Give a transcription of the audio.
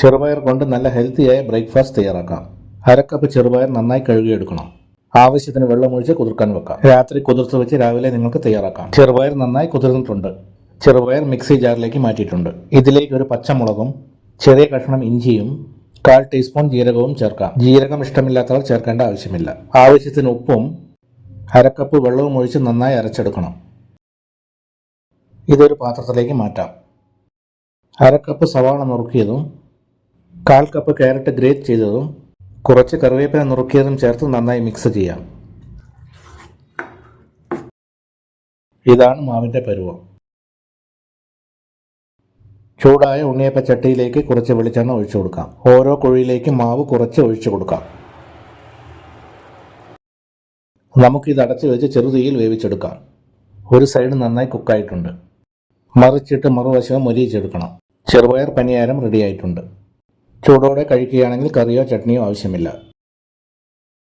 ചെറുപയർ കൊണ്ട് നല്ല ഹെൽത്തിയായ ബ്രേക്ക്ഫാസ്റ്റ് തയ്യാറാക്കാം. അരക്കപ്പ് ചെറുപയർ നന്നായി കഴുകിയെടുക്കണം. ആവശ്യത്തിന് വെള്ളമൊഴിച്ച് കുതിർക്കാൻ വെക്കാം. രാത്രി കുതിർത്ത് വെച്ച് രാവിലെ നിങ്ങൾക്ക് തയ്യാറാക്കാം. ചെറുപയർ നന്നായി കുതിർന്നിട്ടുണ്ട്. ചെറുപയർ മിക്സി ജാറിലേക്ക് മാറ്റിയിട്ടുണ്ട്. ഇതിലേക്ക് ഒരു പച്ചമുളകും ചെറിയ കഷ്ണം ഇഞ്ചിയും കാൽ ടീസ്പൂൺ ജീരകവും ചേർക്കാം. ജീരകം ഇഷ്ടമില്ലാത്തവർ ചേർക്കേണ്ട ആവശ്യമില്ല. ആവശ്യത്തിന് ഉപ്പും അരക്കപ്പ് വെള്ളവും ഒഴിച്ച് നന്നായി അരച്ചെടുക്കണം. ഇതൊരു പാത്രത്തിലേക്ക് മാറ്റാം. അരക്കപ്പ് സവാള നുറുക്കിയതും കാൽ കപ്പ് ക്യാരറ്റ് ഗ്രേറ്റ് ചെയ്തതും കുറച്ച് കറിവേപ്പില നുറുക്കിയതും ചേർത്ത് നന്നായി മിക്സ് ചെയ്യാം. ഇതാണ് മാവിന്റെ പരുവം. ചൂടായ ഉണ്ണിയപ്പ ചട്ടിയിലേക്ക് കുറച്ച് വെളിച്ചെണ്ണ ഒഴിച്ചു കൊടുക്കാം. ഓരോ കുഴിയിലേക്കും മാവ് കുറച്ച് ഒഴിച്ചു കൊടുക്കാം. നമുക്കിത് അടച്ചു വെച്ച് ചെറുതീയിൽ വേവിച്ചെടുക്കാം. ഒരു സൈഡ് നന്നായി കുക്കായിട്ടുണ്ട് മറിച്ചിട്ട് മറുവശവും മൊരിയിച്ചെടുക്കണം. ചെറുപയർ പനിയാരം റെഡിയായിട്ടുണ്ട് ചൂടോടെ കഴിക്കുകയാണെങ്കിൽ കറിയോ ചട്നിയോ ആവശ്യമില്ല.